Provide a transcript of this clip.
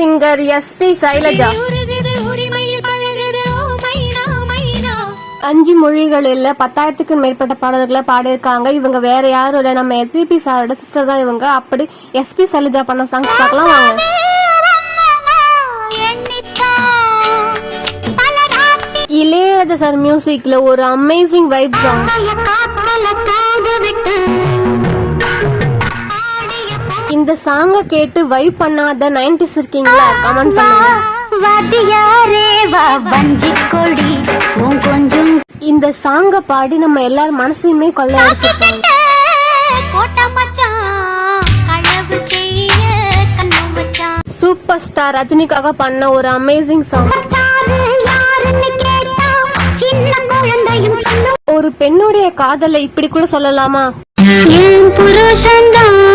Singer Shailaja. ஓ மைனா மைனா. அஞ்சு மொழிகளில் பத்தாயிரத்துக்கு மேற்பட்ட பாடல்களை பாடியிருக்காங்க. இவங்க வேற யாரும் இல்லை. நம்ம எஸ்பிபி சாரோட சிஸ்டர் தான் இவங்க. அப்படி எஸ்பி சைலஜா பண்ண சாங்ஸ் பார்க்கலாம் வாங்க. இளையராஜா சார் மியூசிக்ல ஒரு அமேசிங் வைப் சாங் இந்த சாங்க கேட்டு வைப் பண்ணாத நைன்டிஸ் இருக்கீங்களா? கமெண்ட் பண்ணுங்க. இந்த சாங்க பாடி நம்ம எல்லாரும் மனசையுமே கொள்ள சூப்பர் ஸ்டார் ரஜினிக்காக பண்ண ஒரு அமேசிங் சாங் ஒரு பெண்ணுடைய காதலை இப்படி கூட சொல்லலாமா? என் மட்டும்தான்